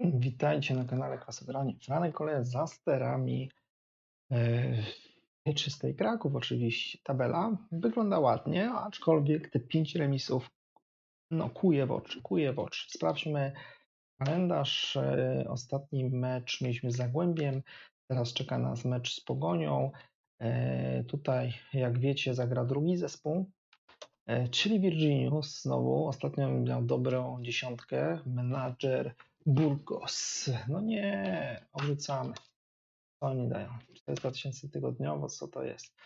Witajcie na kanale Kwasogranie. Franek Koleje za sterami e, wieczystej Kraków oczywiście. Tabela wygląda ładnie, aczkolwiek te pięć remisów no, kuje w oczy, kuje w oczy. Sprawdźmy kalendarz. E, Ostatni mecz mieliśmy z Zagłębiem, teraz czeka nas mecz z Pogonią. E, Tutaj, jak wiecie, zagra drugi zespół, e, czyli Virginius znowu. Ostatnio miał dobrą dziesiątkę. Menadżer Burgos. No nie, odrzucamy. Co oni dają? 400 tysięcy tygodniowo, co to jest?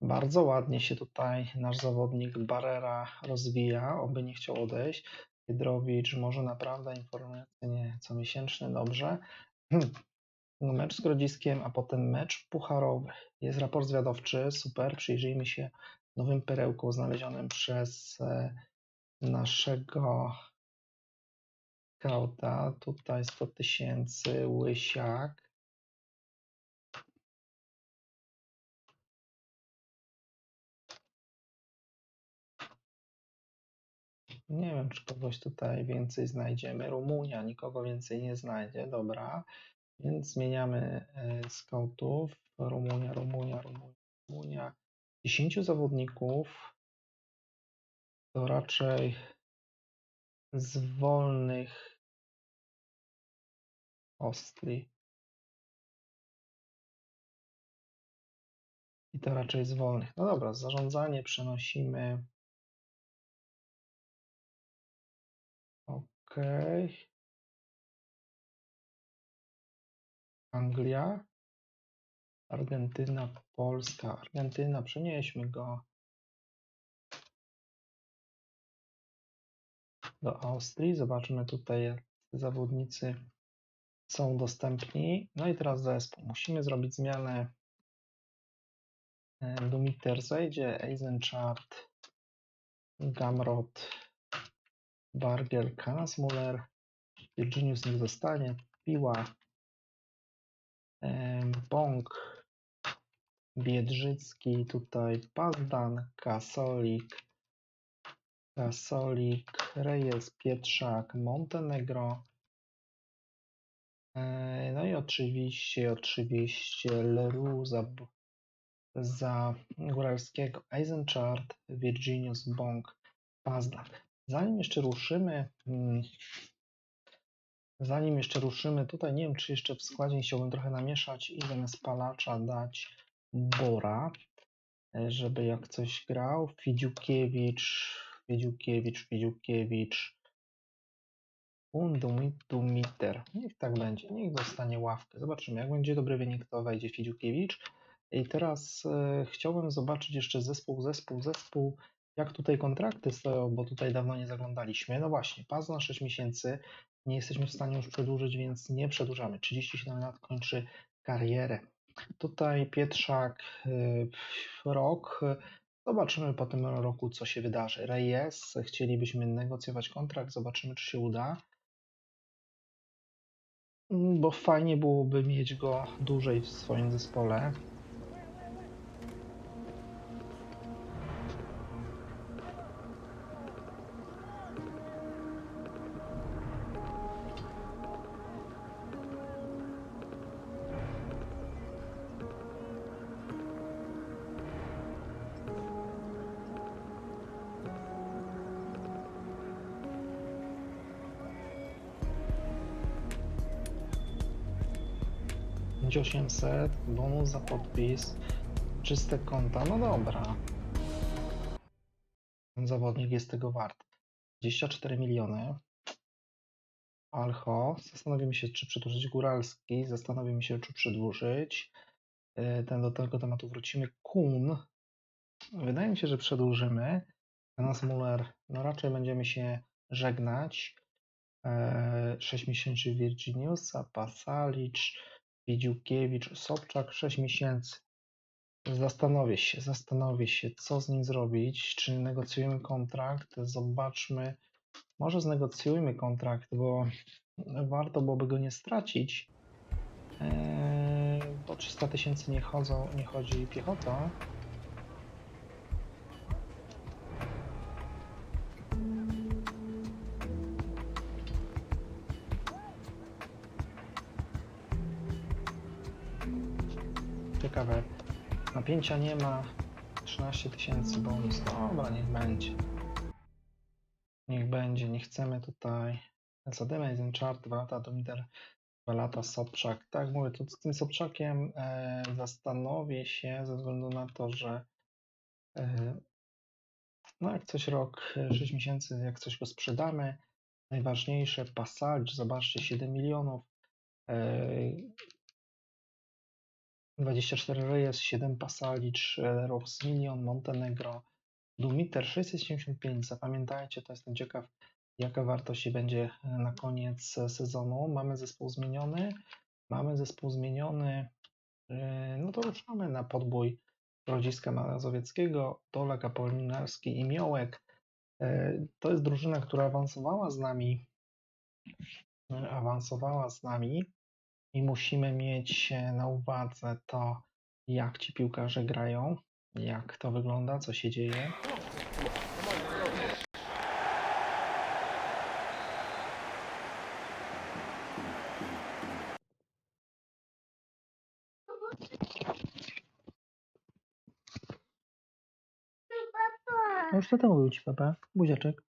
Bardzo ładnie się tutaj nasz zawodnik Barrera rozwija, oby nie chciał odejść. Hydrowicz może naprawdę informacyjnie co miesięczny, dobrze. Hmm. No, mecz z Grodziskiem, a potem mecz pucharowy. Jest raport zwiadowczy, super. Przyjrzyjmy się nowym perełkom znalezionym przez e, naszego skauta. Tutaj 100 tysięcy, łysiak. Nie wiem, czy kogoś tutaj więcej znajdziemy. Rumunia nikogo więcej nie znajdzie, dobra. Więc zmieniamy e, skautów. Rumunia, Rumunia, Rumunia, Rumunia. 10 zawodników. To raczej z wolnych Ostli. I to raczej z wolnych. No dobra, zarządzanie przenosimy. OK. Anglia. Argentyna, Polska. Argentyna, przenieśmy go do Austrii. Zobaczmy tutaj, jak zawodnicy są dostępni. No i teraz zespół. Musimy zrobić zmianę. E, Dumiter zejdzie, Eisenchart, Gamrot, Bargiel, Kanasmuller, Virginius niech zostanie, Piła, Bąk, Biedrzycki, tutaj Pazdan, Kasolik, Kasolik, Reyes, Pietrzak, Montenegro, no i oczywiście, oczywiście Leroux za, za Góralskiego, Eisenchart, Virginius, Bąk, Pazdan. Zanim jeszcze ruszymy, mm, zanim jeszcze ruszymy, tutaj nie wiem, czy jeszcze w składzie chciałbym trochę namieszać i zamiast palacza dać Bora, e, żeby jak coś grał. Fidziukiewicz, Fidziukiewicz, Fidziukiewicz, Undumiter. Niech tak będzie, niech dostanie ławkę. Zobaczymy, jak będzie dobry wynik, to wejdzie Fidziukiewicz. I teraz e, chciałbym zobaczyć jeszcze zespół, zespół, zespół, jak tutaj kontrakty stoją, bo tutaj dawno nie zaglądaliśmy. No właśnie, pas na 6 miesięcy, nie jesteśmy w stanie już przedłużyć, więc nie przedłużamy. 37 lat kończy karierę. Tutaj Pietrzak, y, rok. Zobaczymy po tym roku, co się wydarzy. Reyes, chcielibyśmy negocjować kontrakt, zobaczymy, czy się uda. Bo fajnie byłoby mieć go dłużej w swoim zespole. Będzie 800, bonus za podpis, czyste konta, no dobra. Ten zawodnik jest tego wart. 24 miliony. Alcho, zastanowimy się, czy przedłużyć Góralski, zastanowimy się, czy przedłużyć. Yy, Ten do tego tematu wrócimy. Kun. Wydaje mi się, że przedłużymy. Nas Muller, no raczej będziemy się żegnać. 6 miesięcy Virginiusa, Pasalicz, Wiedziukiewicz, Sobczak 6 miesięcy. Zastanowię się, zastanowię się, co z nim zrobić. Czy negocjujemy kontrakt? Zobaczmy. Może znegocjujmy kontrakt, bo warto byłoby go nie stracić. Eee, bo 300 tysięcy nie chodzą, nie chodzi piechotą. Ciekawe. Napięcia nie ma. 13 tysięcy bonus. Dobra, niech będzie. Niech będzie, nie chcemy tutaj. Zadymę ten chart, 2 lata Domitar, 2 lata Sobczak. Tak mówię, tu z tym Sobczakiem e, zastanowię się ze względu na to, że e, no jak coś rok, e, 6 miesięcy, jak coś go sprzedamy. Najważniejsze, Passage, zobaczcie, 7 milionów. E, 24 Reyes, 7 Pasalicz, Rox Milion, Montenegro, Dumiter 675. Zapamiętajcie, to jestem ciekaw, jaka wartość będzie e, na koniec sezonu. Mamy zespół zmieniony, mamy zespół zmieniony, e, no to ruszamy na podbój Grodziska Mazowieckiego, Dolek Apolinarski i Miołek. E, To jest drużyna, która awansowała z nami, awansowała z nami i musimy mieć e, na uwadze to, jak ci piłkarze grają, jak to wygląda, co się dzieje. No już co to mówił ci papa? Buziaczek.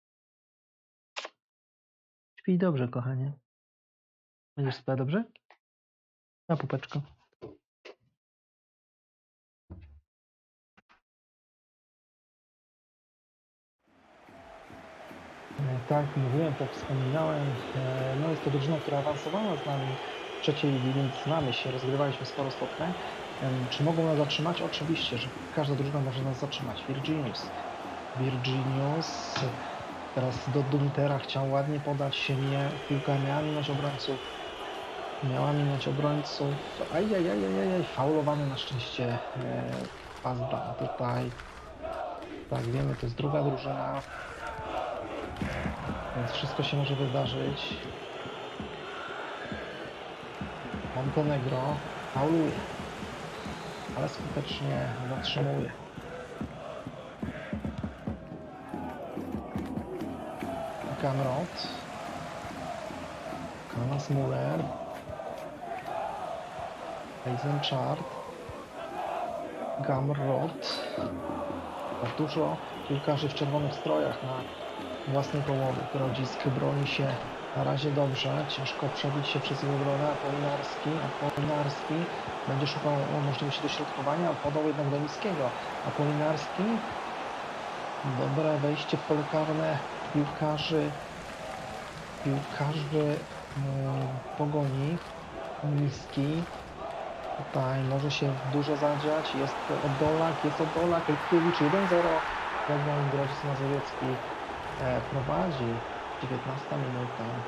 Śpij dobrze, kochanie. Będziesz spała dobrze? Na pupeczko. E, Tak, mówiłem, tak wspominałem. e, No jest to drużyna, która awansowała z nami w trzeciej ligi, więc znamy się, rozgrywaliśmy sporo spotkań. Em, Czy mogą nas zatrzymać? Oczywiście, że każda drużyna może nas zatrzymać. Virginius. Virginius teraz do Dumitera chciał ładnie podać nie piłka miała minąć obrońców. Miała minąć obrońców. Ajajajajaj, faulowany na szczęście e, Pazda tutaj. Tak, wiemy, to jest druga drużyna. Więc wszystko się może wydarzyć. Montenegro fauluje, ale skutecznie zatrzymuje. Kamrot. Kanas Muller. Eisenchart. Gamrot. Dużo piłkarzy w czerwonych strojach na własnej połowie. Grodzisk broni się na razie dobrze. Ciężko przebić się przez jego obronę. Apolinarski. Apolinarski będzie szukał możliwości dośrodkowania, podał jednak do niskiego. Apolinarski. Dobre wejście w pole karne piłkarzy. Piłkarzy mm, pogoni. Niski. Tutaj może się dużo zadziać. Jest Oddolak, jest Oddolak, Elkiewicz 1-0. Legnon Grodzisk Mazowiecki e, prowadzi. 19 minuta.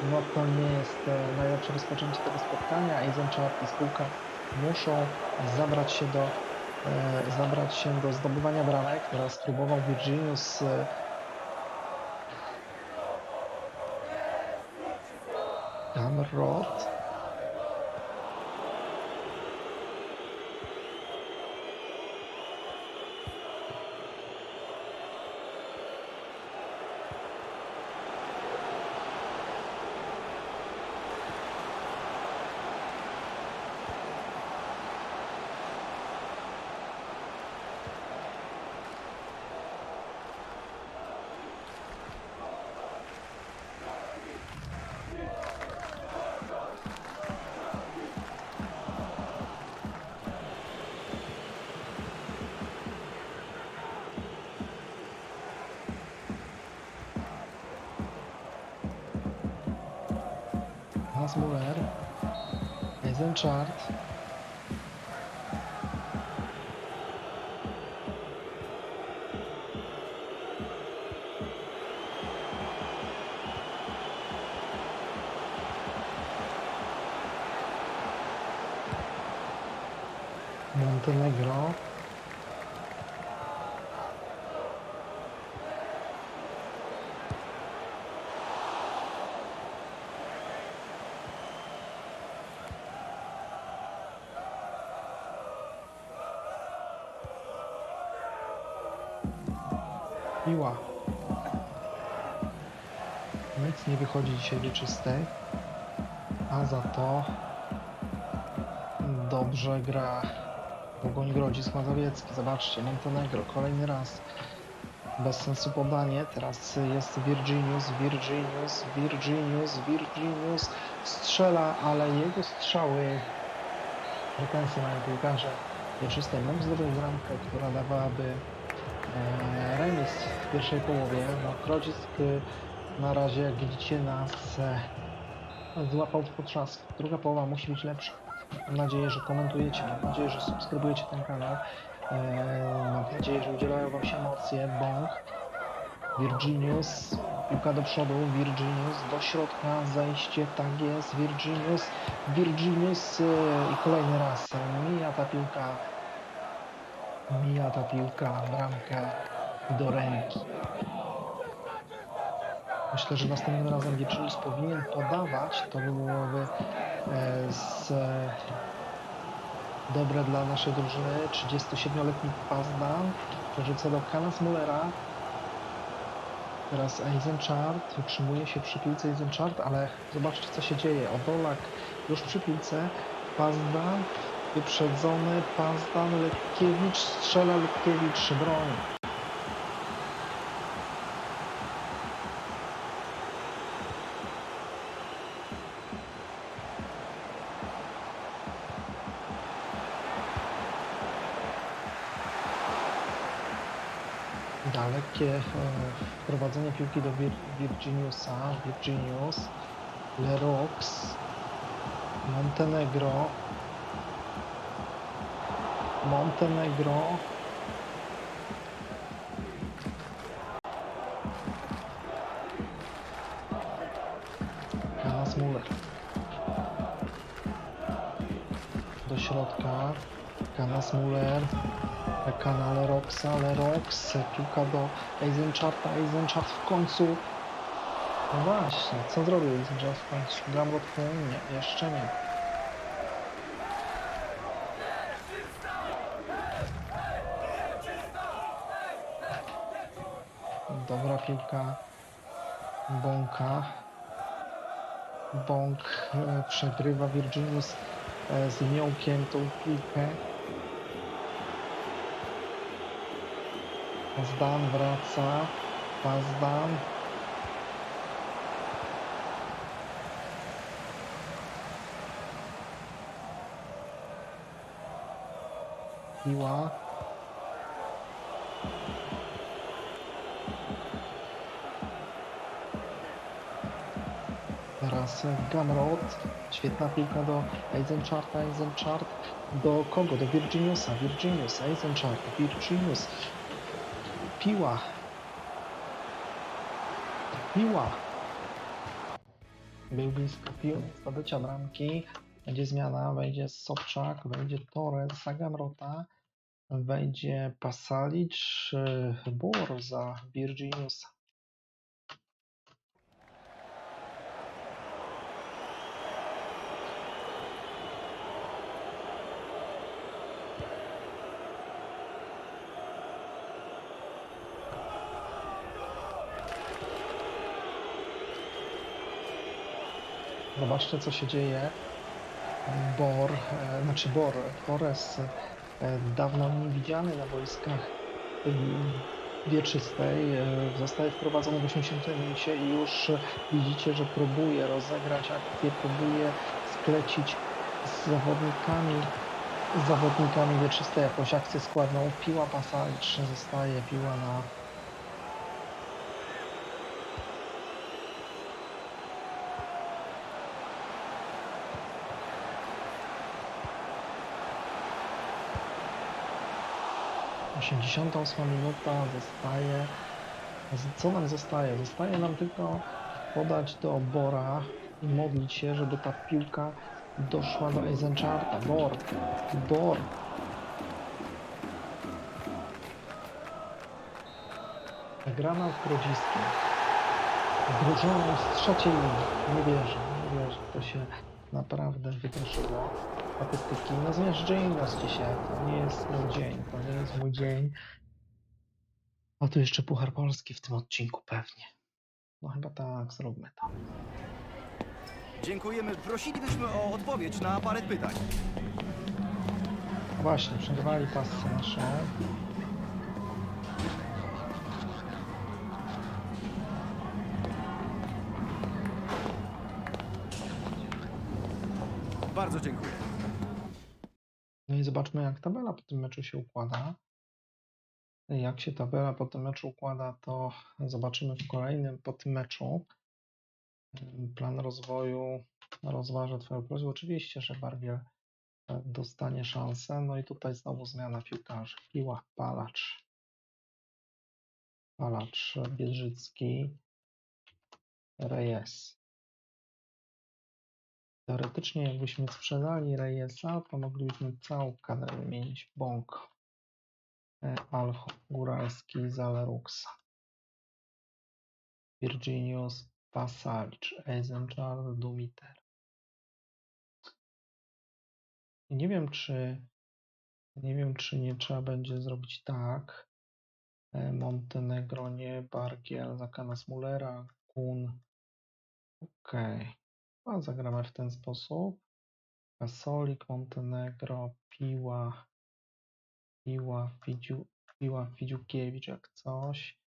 No to nie jest e, najlepsze rozpoczęcie tego spotkania. Eisenchart i spółka muszą zabrać się do e, zabrać się do zdobywania bramek. Teraz próbował Virginius e, Gamrot. Hans Muller. Eisenchart. Montenegro. Piła. Nic nie wychodzi dzisiaj wieczystej. A za to dobrze gra Pogoń Grodzisk Mazowiecki. Zobaczcie, Montenegro kolejny raz. Bez sensu podanie. Teraz jest Virginius, Virginius, Virginius, Virginius. Strzela, ale jego strzały pretensje mają piłkarze wieczystej. Mógł zdobyć bramkę, która dawałaby remis w pierwszej połowie. No, Grodzisk e, na razie, jak widzicie, nas e, złapał w potrzask. Druga połowa musi być lepsza. Mam nadzieję, że komentujecie, mam nadzieję, że subskrybujecie ten kanał. E, mam nadzieję, że udzielają Wam się emocje. Bąk, Virginius, piłka do przodu, Virginius do środka, zejście, tak jest, Virginius, Virginius e, i kolejny raz e, mija ta piłka, mija ta piłka, bramkę do ręki. Myślę, że następnym razem Virginius powinien podawać, to by byłoby e, z, e, dobre dla naszej drużyny. 37-letni Pazdan przerzuca do Kana Smullera. Teraz Eisenchart utrzymuje się przy piłce Eisenchart, ale zobaczcie co się dzieje. Odolak już przy piłce. Pazdan wyprzedzony. Pazdan, Lekkiewicz strzela, Lekkiewicz broni. Dalekie e, wprowadzenie piłki do Vir Virginiusa. Virginius, Lerox, Montenegro. Montenegro. Kanas Muller. Do środka. Kanas Muller. Kana Leroxa, Lerox, piłka do Eisencharta, Eisenchart w końcu. No właśnie, co zrobił Eisenchart w końcu? Gamrot nie, jeszcze nie. Dobra piłka Bąka. Bąk e, przegrywa Virginius e, z Miołkiem tą piłkę. Pazdan wraca. Pazdan. Piła. Teraz Gamrot. Świetna piłka do Eisencharta. Eisenchart do kogo? Do Virginiusa. Virginius. Eisenchart. Virginius. Piła. Piła. Był blisko pił zdobycia bramki. Będzie zmiana, wejdzie Sobczak, wejdzie Torres za Gamrota, wejdzie Pasalicz, y, Bor za Virginiusa. Zobaczcie, co się dzieje. Bor, e, znaczy Bor, Torres, e, dawno niewidziany na wojskach e, wieczystej, zostaje wprowadzony w 80 minucie i już widzicie, że próbuje rozegrać akcję, próbuje sklecić z zawodnikami, z zawodnikami wieczystej jakąś akcję składną. Piła pasalicz zostaje, piła na Osiemdziesiąta ósma minuta zostaje. Co nam zostaje? Zostaje nam tylko podać do Bora i modlić się, żeby ta piłka doszła do Eisencharta. Bor, Bor. Grana w Grodziskiem. Drużyną z trzeciej ligi. Nie wierzę, nie wierzę. To się naprawdę wydarzyło. Statystyki. No zmiażdżyli nas dzisiaj. To nie jest mój dzień. To nie jest mój dzień. A tu jeszcze Puchar Polski w tym odcinku pewnie. No chyba tak, zróbmy to. Dziękujemy. Prosilibyśmy o odpowiedź na parę pytań. Właśnie, przerwali pasę naszą. Bardzo dziękuję. No zobaczmy, jak tabela po tym meczu się układa. Jak się tabela po tym meczu układa, to zobaczymy w kolejnym po tym meczu. Ym, Plan rozwoju rozważa Twoją prośbę. Oczywiście, że Bargiel e, dostanie szansę. No i tutaj znowu zmiana piłkarzy. Piła, Palacz. Palacz, Biedrzycki, Reyes. Teoretycznie, jakbyśmy sprzedali Reyesa, to moglibyśmy całą kadrę wymienić. Bąk, e, Alcho, Góralski, Zaleruksa, Virginius, Pasalic, Eisenchar, Dumiter. Nie wiem, czy nie wiem, czy nie trzeba będzie zrobić tak. E, Montenegro, nie, Bargiel, Zakanas Mullera, Kun. Okej. A zagramy w ten sposób. Kasolik, Montenegro, Piła, Piła, Fidziu, Piła, Fidziukiewicz jak coś.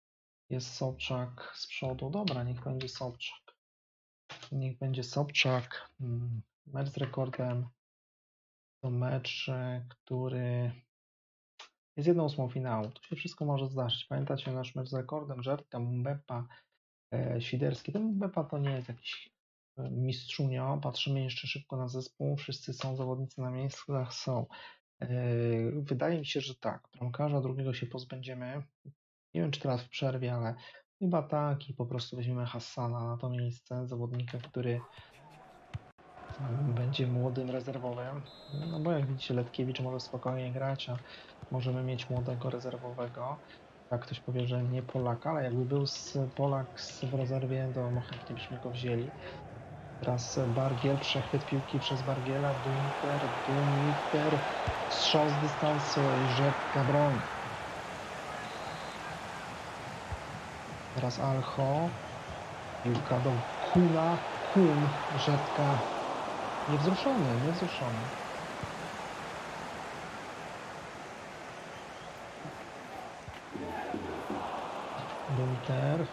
Jest Sobczak z przodu. Dobra, niech będzie Sobczak. Niech będzie Sobczak. Mm, Mecz z rekordem to mecz, e, który jest jedną ósmą finału. Tu się wszystko może zdarzyć. Pamiętacie nasz mecz z rekordem? Żertka, Mbepa, e, Świderski. Ten Mbepa to nie jest jakiś mistrzunio. Patrzymy jeszcze szybko na zespół. Wszyscy są zawodnicy na miejscach, są. E, Wydaje mi się, że tak. Bramkarza drugiego się pozbędziemy. Nie wiem, czy teraz w przerwie, ale chyba tak i po prostu weźmiemy Hassana na to miejsce. Zawodnika, który będzie młodym rezerwowym. No bo jak widzicie, Letkiewicz może spokojnie grać, a możemy mieć młodego rezerwowego. Jak ktoś powie, że nie Polak, ale jakby był z Polak z- w rezerwie, to chętnie byśmy go wzięli. Teraz Bargiel, przechwyt piłki przez Bargiela, Dumiter, Dumiter, strzał z dystansu rzepka broń. Teraz Alcho, piłka do Kuna, Kun, rzepka niewzruszony, niewzruszony. Dumiter,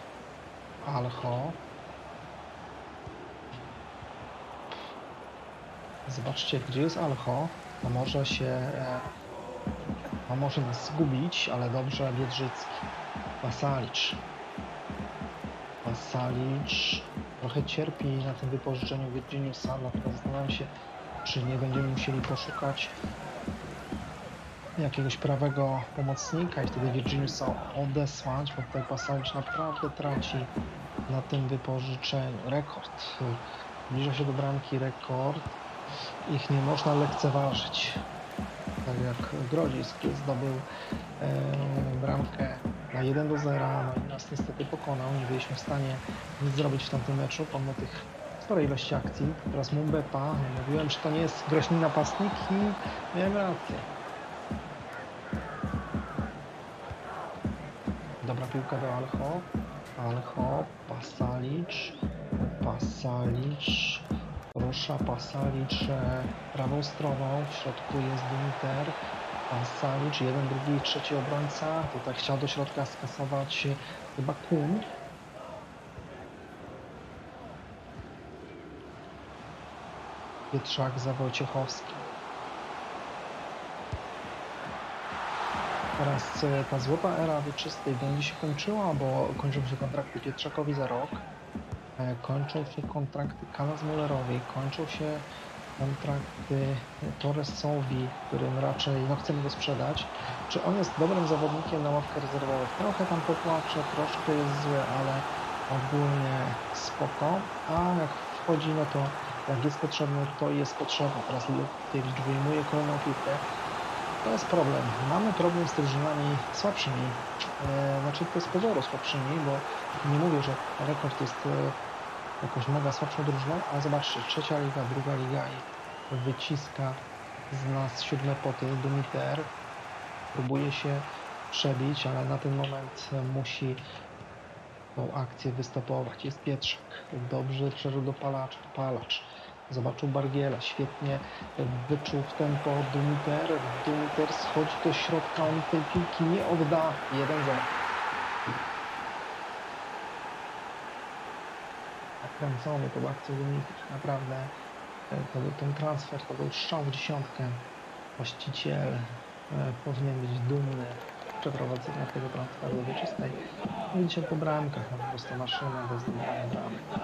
Alcho. Zobaczcie, gdzie jest Alcho. To może się. E, to może nas zgubić, ale dobrze Biedrzycki. Pasalic. Pasalic trochę cierpi na tym wypożyczeniu Virginiusa, dlatego zastanawiam się, czy nie będziemy musieli poszukać jakiegoś prawego pomocnika i wtedy Virginiusa odesłać, bo tutaj Pasalic naprawdę traci na tym wypożyczeniu. Rekord. Zbliża się do bramki rekord. Ich nie można lekceważyć. Tak jak Grodzisk zdobył e, bramkę na 1 do 0, no i nas niestety pokonał. Nie byliśmy w stanie nic zrobić w tamtym meczu, pomimo tych sporej ilości akcji. Teraz Mumbepa. Mówiłem, że to nie jest groźny napastnik i miałem rację. Dobra piłka do Alcho. Alcho, Pasalic, Pasalic, rusza Pasalic e, prawą stroną, w środku jest Dumiter, Pasalic, jeden, drugi, trzeci obrońca, tutaj chciał do środka skasować chyba Kun. Pietrzak za Wojciechowskim. Teraz e, ta złota era wieczystej będzie się kończyła, bo kończą się kontrakty Pietrzakowi za rok. E, Kończą się kontrakty Kalas Mullerowi, kończą się kontrakty Torresowi, którym raczej no, chcemy go sprzedać. Czy on jest dobrym zawodnikiem na ławkę rezerwowych? Trochę tam popłacze, troszkę jest zły, ale ogólnie spoko. A jak wchodzi, no to jak jest potrzebny, to jest potrzebny. Teraz Lutkiewicz wyjmuje kolejną piłkę. To jest problem. Mamy problem z drużynami słabszymi. E, znaczy to z pozoru słabszymi, bo nie mówię, że rekord jest e, jakąś mega słabszą drużyną, ale zobaczcie, trzecia liga, druga liga i wyciska z nas siódme poty. Dumiter próbuje się przebić, ale na ten moment musi tą akcję wystopować. Jest Pietrzak. Dobrze przeżył do Palacza. Palacz. Zobaczył Bargiela. Świetnie wyczuł w tempo Dumiter. Dumiter schodzi do środka. On tej piłki nie odda. 1-0. Nakręcony tą akcją Dumiter. Naprawdę e, to był ten transfer, to był strzał w dziesiątkę. Właściciel e, powinien być dumny z przeprowadzenia tego transferu do wieczystej. No i dzisiaj po bramkach, no po prostu maszyna do zdobywania bramek.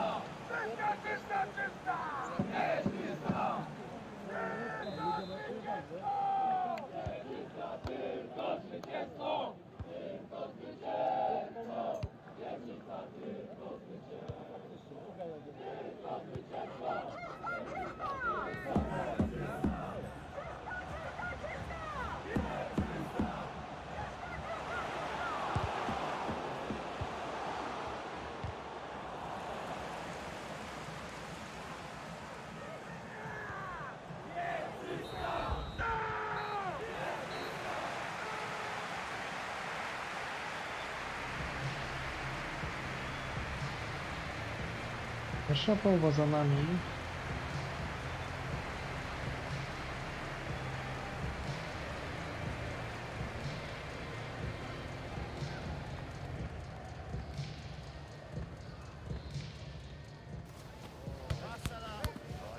Pierwsza połowa za nami.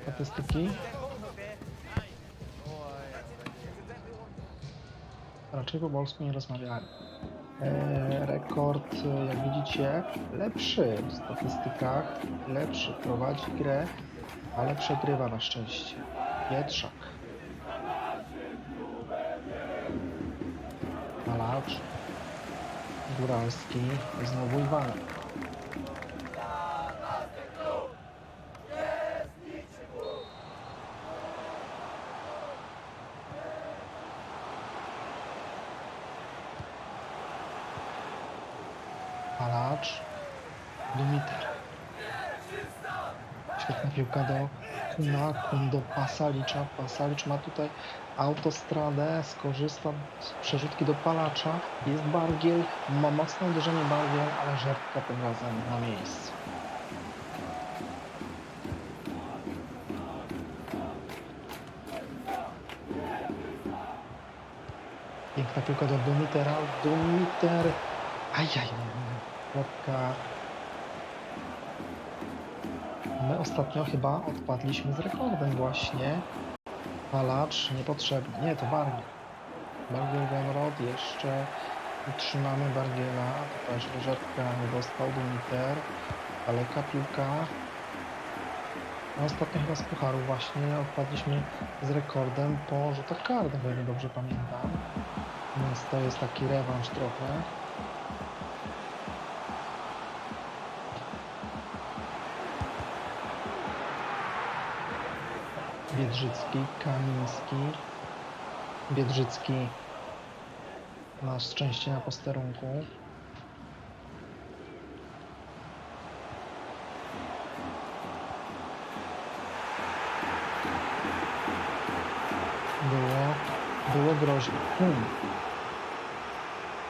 Statystyki. Raczej po polsku nie rozmawiałem. E, rekord, e, jak widzicie, lepszy w statystykach, lepszy prowadzi grę, ale przegrywa na szczęście. Pietrzak. Malacz. Góralski. Znowu Iwanek. Palacz, Dumiter. Świetna piłka Kun do Pasalicza. Pasalicz ma tutaj autostradę, skorzysta z przerzutki do Palacza. Jest Bargiel, ma mocne uderzenie Bargiel, ale żertka tym razem na miejscu. Piękna piłka do Dumitera. Dumiter. Ajaj. Kropka. My ostatnio chyba odpadliśmy z rekordem właśnie. Palacz niepotrzebny. Nie, to Bargiel. Bargiel Genrod jeszcze utrzymamy Bargiela. To też rożetka nie dostał Dumiter. Daleka piłka. No, ostatnio chyba z Pucharu właśnie odpadliśmy z rekordem po rzutach karnych, o ile dobrze pamiętam. Więc to jest taki rewanż trochę. Biedrzycki, Kamiński. Biedrzycki ma szczęście na posterunku. Było, było groźnie. Kun.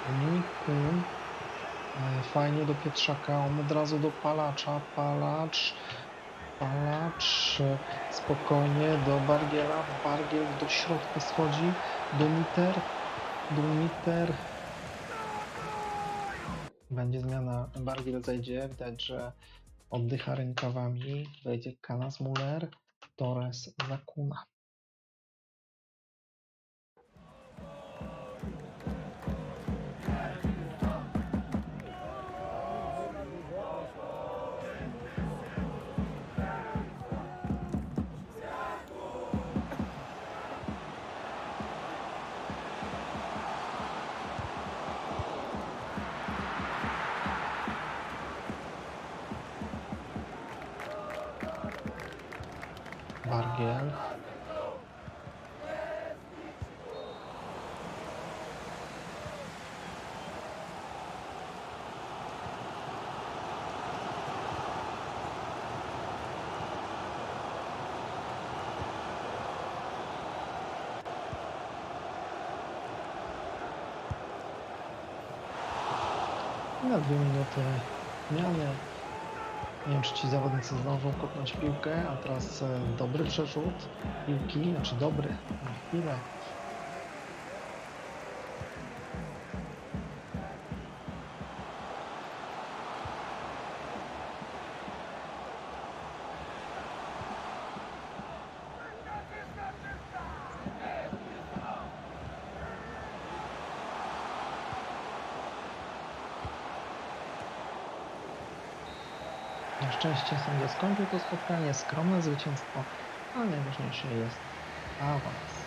Dominik Kun. E, Fajnie do Pietrzaka, on od razu do Palacza. Palacz. Palacz. Spokojnie do Bargiela. Bargiel do środka schodzi. Dumiter. Dumiter. Będzie zmiana. Bargiel zejdzie. Widać, że oddycha rękawami. Wejdzie Kanas Muller. Torres Zakuna. Na dwie minuty zmiany. Nie wiem, czy ci zawodnicy zdążą kopnąć piłkę, a teraz e, dobry przerzut piłki, znaczy dobry, na chwilę. Na szczęście sędzia skończył to spotkanie, skromne zwycięstwo, ale najważniejsze jest awans.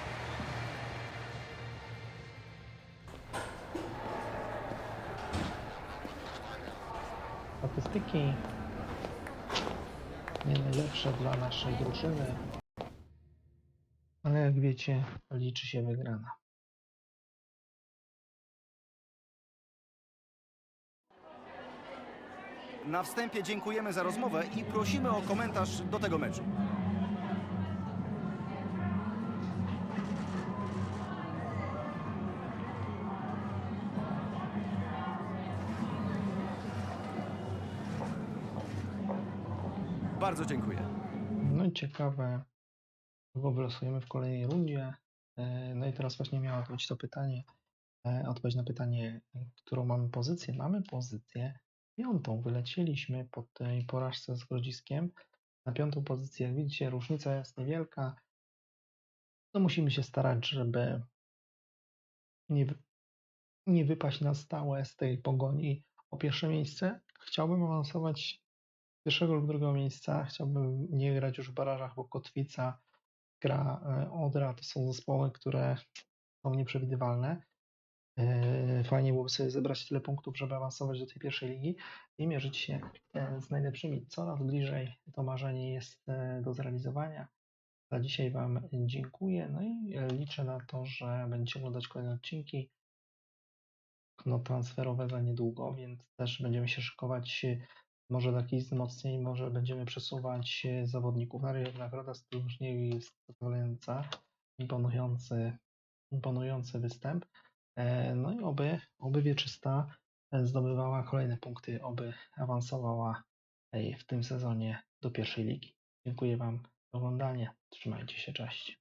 Statystyki nie najlepsze dla naszej drużyny, ale jak wiecie, liczy się wygrana. Na wstępie dziękujemy za rozmowę i prosimy o komentarz do tego meczu. Bardzo dziękuję. No i ciekawe, kogo wylosujemy w kolejnej rundzie. E, No i teraz właśnie miało być to pytanie, e, odpowiedź na pytanie, którą mamy pozycję. Mamy pozycję piątą. Wylecieliśmy po tej porażce z Grodziskiem na piątą pozycję. Jak widzicie, różnica jest niewielka. No musimy się starać, żeby nie, nie wypaść na stałe z tej pogoni o pierwsze miejsce. Chciałbym awansować z pierwszego lub drugiego miejsca. Chciałbym nie grać już w barażach, bo Kotwica, gra e, Odra to są zespoły, które są nieprzewidywalne. E, Fajnie byłoby sobie zebrać tyle punktów, żeby awansować do tej pierwszej ligi i mierzyć się e, z najlepszymi. Coraz bliżej to marzenie jest e, do zrealizowania. Za dzisiaj Wam dziękuję. No i liczę na to, że będziecie oglądać kolejne odcinki no, transferowe za niedługo, więc też będziemy się szykować może do jakichś wzmocnień, może będziemy przesuwać zawodników. Na razie nagroda z jest zadowalająca, imponujący, imponujący występ. E, No i oby, oby Wieczysta e, zdobywała kolejne punkty, oby awansowała w tym sezonie do pierwszej ligi. Dziękuję Wam za oglądanie. Trzymajcie się, cześć.